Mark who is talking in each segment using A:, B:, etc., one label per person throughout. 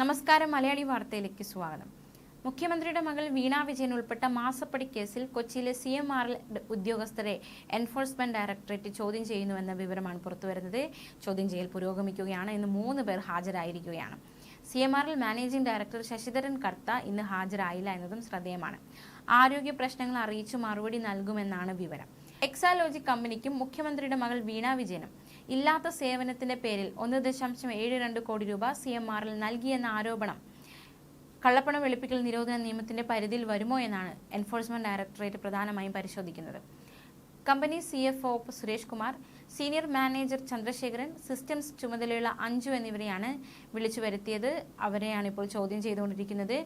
A: നമസ്കാരം മലയാളി വാർത്തയിലേക്ക് സ്വാഗതം. മുഖ്യമന്ത്രിയുടെ മകൾ വീണ വിജയൻ ഉൾപ്പെട്ട മാസപ്പടി കേസിൽ കൊച്ചിയിലെ സി എം ആർ ഉദ്യോഗസ്ഥരെ എൻഫോഴ്സ്മെന്റ് ഡയറക്ടറേറ്റ് ചോദ്യം ചെയ്യുന്നുവെന്ന വിവരമാണ് പുറത്തുവരുന്നത്. ചോദ്യം ചെയ്യൽ പുരോഗമിക്കുകയാണ്. ഇന്ന് മൂന്ന് പേർ ഹാജരായിരിക്കുകയാണ്. C M R L managing director Sasidharan Kartha ഇന്ന് ഹാജരായില്ല എന്നതും ശ്രദ്ധേയമാണ്. ആരോഗ്യ പ്രശ്നങ്ങൾ അറിയിച്ചു മറുപടി നൽകുമെന്നാണ് വിവരം. എക്സാലോജി കമ്പനിക്കും മുഖ്യമന്ത്രിയുടെ മകൾ വീണ വിജയനും. ഇല്ലാത്ത സേവനത്തിന്റെ പേരിൽ ഒന്ന് ദശാംശം ഏഴ് രണ്ട് കോടി രൂപ സി എം ആറിൽ നൽകിയെന്ന ആരോപണം. കള്ളപ്പണം വെളുപ്പിക്കൽ നിരോധന നിയമത്തിന്റെ പരിധിയിൽ വരുമോ എന്നാണ് എൻഫോഴ്സ്മെന്റ് ഡയറക്ടറേറ്റ് പ്രധാനമായും പരിശോധിക്കുന്നത്. Company C F O Suresh Kumar senior manager Chandrasekharan systems ചുമതലയുള്ള അഞ്ജു എന്നിവരെയാണ് വിളിച്ചു വരുത്തിയത്. അവരെയാണ് ഇപ്പോൾ ചോദ്യം ചെയ്തുകൊണ്ടിരിക്കുന്നത്.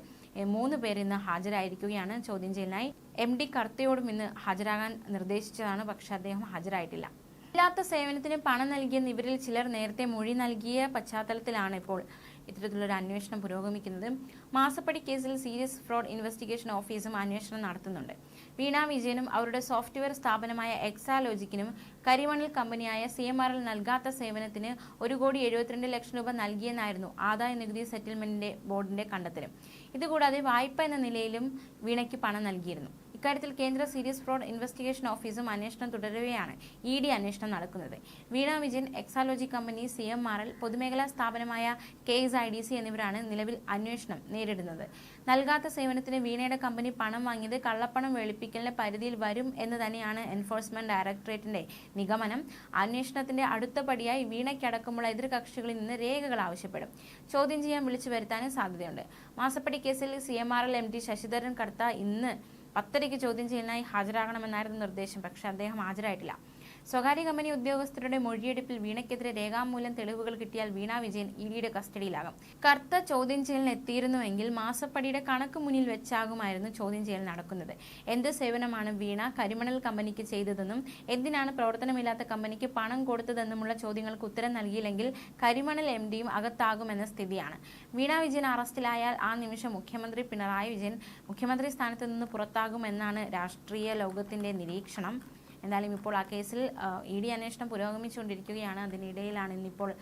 A: മൂന്ന് പേർ ഇന്ന് ഹാജരായിരിക്കുകയാണ് ചോദ്യം ചെയ്യലിനായി. എം ഡി കർത്തയോടും ഇന്ന് ഹാജരാകാൻ നിർദ്ദേശിച്ചതാണ് പക്ഷെ അദ്ദേഹം ഹാജരായിട്ടില്ല. ഇല്ലാത്ത സേവനത്തിന് പണം നൽകിയെന്ന് ഇവരിൽ ചിലർ നേരത്തെ മൊഴി നൽകിയ പശ്ചാത്തലത്തിലാണ് ഇപ്പോൾ ഇത്തരത്തിലൊരു അന്വേഷണം പുരോഗമിക്കുന്നത്. മാസപ്പടി കേസിൽ സീരിയസ് ഫ്രോഡ് ഇൻവെസ്റ്റിഗേഷൻ ഓഫീസും അന്വേഷണം നടത്തുന്നുണ്ട്. വീണ വിജയനും അവരുടെ സോഫ്റ്റ്വെയർ സ്ഥാപനമായ എക്സാലോജിക്കിനും കരിമണൽ കമ്പനിയായ സി എം ആർ എൽ നൽകാത്ത സേവനത്തിന് ഒരു കോടി എഴുപത്തിരണ്ട് ലക്ഷം രൂപ നൽകിയെന്നായിരുന്നു ആദായ നികുതി സെറ്റിൽമെന്റിന്റെ ബോർഡിന്റെ കണ്ടെത്തലും. ഇതുകൂടാതെ വായ്പ എന്ന നിലയിലും വീണയ്ക്ക് പണം നൽകിയിരുന്നു. ഇക്കാര്യത്തിൽ കേന്ദ്ര സീരിയസ് ഫ്രോഡ് ഇൻവെസ്റ്റിഗേഷൻ ഓഫീസും അന്വേഷണം തുടരുകയാണ്. ഇ ഡി അന്വേഷണം നടക്കുന്നത്. Veena Vijayan Exalogic company C M R L പൊതുമേഖലാ സ്ഥാപനമായ K S I D C എന്നിവരാണ് നിലവിൽ അന്വേഷണം നേരിടുന്നത്. നൽകാത്ത സേവനത്തിന് വീണയുടെ കമ്പനി പണം വാങ്ങിയത് കള്ളപ്പണം വെളുപ്പിക്കലിന്റെ പരിധിയിൽ വരും എന്ന് തന്നെയാണ് എൻഫോഴ്സ്മെന്റ് ഡയറക്ടറേറ്റിന്റെ നിഗമനം. അന്വേഷണത്തിന്റെ അടുത്ത പടിയായി വീണയ്ക്കടക്കമുള്ള എതിർകക്ഷികളിൽ നിന്ന് രേഖകൾ ആവശ്യപ്പെടും. ചോദ്യം ചെയ്യാൻ വിളിച്ചു വരുത്താനും സാധ്യതയുണ്ട്. മാസപ്പടി കേസിൽ C M R L M D Sasidharan Kartha ഇന്ന് പത്തരയ്ക്ക് ചോദ്യം ചെയ്യലിനായി ഹാജരാകണമെന്നായിരുന്നു നിർദ്ദേശം. പക്ഷേ അദ്ദേഹം ഹാജരായിട്ടില്ല. സ്വകാര്യ കമ്പനി ഉദ്യോഗസ്ഥരുടെ മൊഴിയെടുപ്പിൽ വീണയ്ക്കെതിരെ രേഖാമൂലം തെളിവുകൾ കിട്ടിയാൽ വീണ വിജയൻ ഇ ഡിയുടെ കസ്റ്റഡിയിലാകും. കർത്ത ചോദ്യം ചെയ്യലിന് എത്തിയിരുന്നുവെങ്കിൽ മാസപ്പടിയുടെ കണക്ക് മുന്നിൽ വെച്ചാകുമായിരുന്നു ചോദ്യം ചെയ്യൽ നടക്കുന്നത്. എന്ത് സേവനമാണ് വീണ കരിമണൽ കമ്പനിക്ക് ചെയ്തതെന്നും എന്തിനാണ് പ്രവർത്തനമില്ലാത്ത കമ്പനിക്ക് പണം കൊടുത്തതെന്നുമുള്ള ചോദ്യങ്ങൾക്ക് ഉത്തരം നൽകിയില്ലെങ്കിൽ കരിമണൽ എം ഡിയും അകത്താകുമെന്ന സ്ഥിതിയാണ്. വീണ വിജയൻ അറസ്റ്റിലായാൽ ആ നിമിഷം മുഖ്യമന്ത്രി പിണറായി വിജയൻ മുഖ്യമന്ത്രി സ്ഥാനത്ത് നിന്ന് പുറത്താകുമെന്നാണ് രാഷ്ട്രീയ ലോകത്തിന്റെ നിരീക്ഷണം. എന്തായാലും ഇപ്പോൾ ആ കേസിൽ ഇ ഡി അന്വേഷണം പുരോഗമിച്ചുകൊണ്ടിരിക്കുകയാണ്. അതിനിടയിലാണ് ഇന്നിപ്പോൾ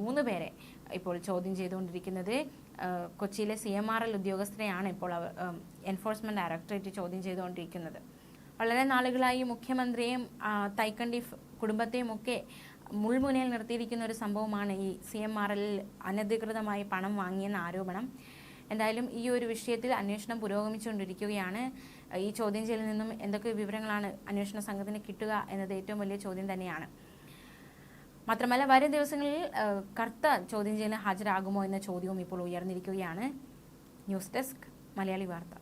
A: മൂന്ന് പേരെ ഇപ്പോൾ ചോദ്യം ചെയ്തുകൊണ്ടിരിക്കുന്നത്. കൊച്ചിയിലെ സി എം ആർ എൽ ഉദ്യോഗസ്ഥരെയാണ് ഇപ്പോൾ അവർ എൻഫോഴ്സ്മെന്റ് ഡയറക്ടറേറ്റ് ചോദ്യം ചെയ്തുകൊണ്ടിരിക്കുന്നത്. വളരെ നാളുകളായി മുഖ്യമന്ത്രിയെയും തൈക്കണ്ടി കുടുംബത്തെയും ഒക്കെ മുൾമുനയിൽ നിർത്തിയിരിക്കുന്ന ഒരു സംഭവമാണ് ഈ സി എം ആർ എൽ അനധികൃതമായി പണം വാങ്ങിയെന്ന ആരോപണം. എന്തായാലും ഈ ഒരു വിഷയത്തിൽ അന്വേഷണം പുരോഗമിച്ചുകൊണ്ടിരിക്കുകയാണ്. ഈ ചോദ്യം ചെയ്യലിൽ നിന്നും എന്തൊക്കെ വിവരങ്ങളാണ് അന്വേഷണ സംഘത്തിന് കിട്ടുക എന്നത് ഏറ്റവും വലിയ ചോദ്യം തന്നെയാണ്. മാത്രമല്ല വരും ദിവസങ്ങളിൽ കറുത്ത ചോദ്യം ചെയ്യലിന് ഹാജരാകുമോ എന്ന ചോദ്യവും ഇപ്പോൾ ഉയർന്നിരിക്കുകയാണ്. ന്യൂസ് ഡെസ്ക് മലയാളി വാർത്ത.